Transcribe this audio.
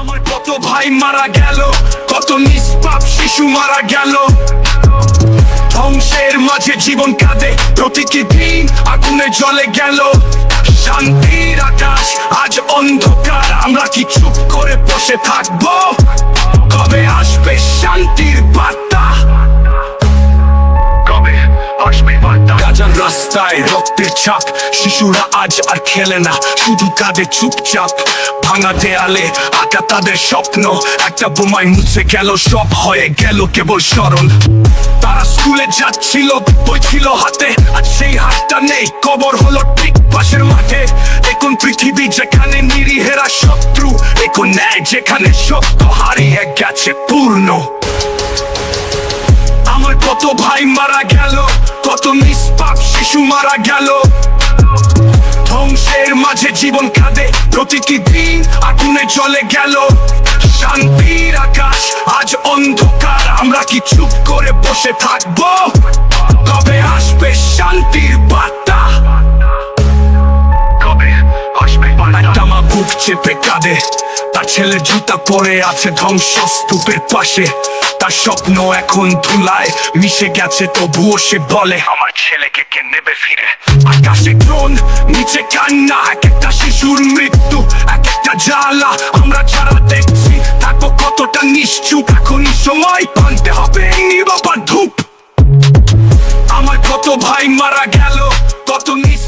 আমার কত ভাই মারা গেল, কত নিষ্পাপ শিশু মারা গেল। ধ্বংসের মাঝে জীবন কাঁদে, প্রতিটি দিন আগুনে জলে গেল। শান্তির আকাশ আজ অন্ধকার, আমরা কি চুপ করে বসে থাকব? রাস্তায় রক্তের ছাপ। শিশুরা আজ আর খেলে না, শুধু কাঁদে চুপচাপ। ভাঙা দেয়ালে আঁকা তাদের স্বপ্ন, একটা বোমায় মুছে গেল, সব হয়ে গেল কেবল স্মরণ। তারা স্কুলে যাচ্ছিল বই ছিল হাতে, আর সেই হাতটা নেই, কবর হলো ঠিক পাশের মাঠে। এখন পৃথিবী যেখানে নিরীহেরা শত্রু এখন ন্যায় যেখানে সত্য, হারিয়ে গেছে পূর্ণ। কত ভাই মারা গেল, কত নিষ্পাপ শিশু মারা গেল। ধ্বংসের মাঝে জীবন কাঁদে, প্রতিটি দিন আগুনে চলে গেল। শান্তির আকাশ আজ অন্ধকার, আমরা কি চুপ করে বসে থাকব? কবে আসবে শান্তির বার্তা? কবে আসবে একটা মা বুক চেপে কাঁদে, তার ছেলে জুতা পরে আছে ধ্বংসস্তূপের পাশে। তার স্বপ্ন এখন ধুলায়। মিশে গেছে তবুও সে বলে, আমার ছেলেকে কে নেবে ফিরে? আকাশে ড্রোন, নিচে কান্না, এক একটা শিশুর মৃত্যু, এক একটা জ্বালা। আমরা যারা দেখছি, থাকব কতটা নিশ্চুপ। এখনই সময়, পানতে হবে নিরবার ধূপ। আমার কত ভাই মারা গেল, কত নিষ্পাপ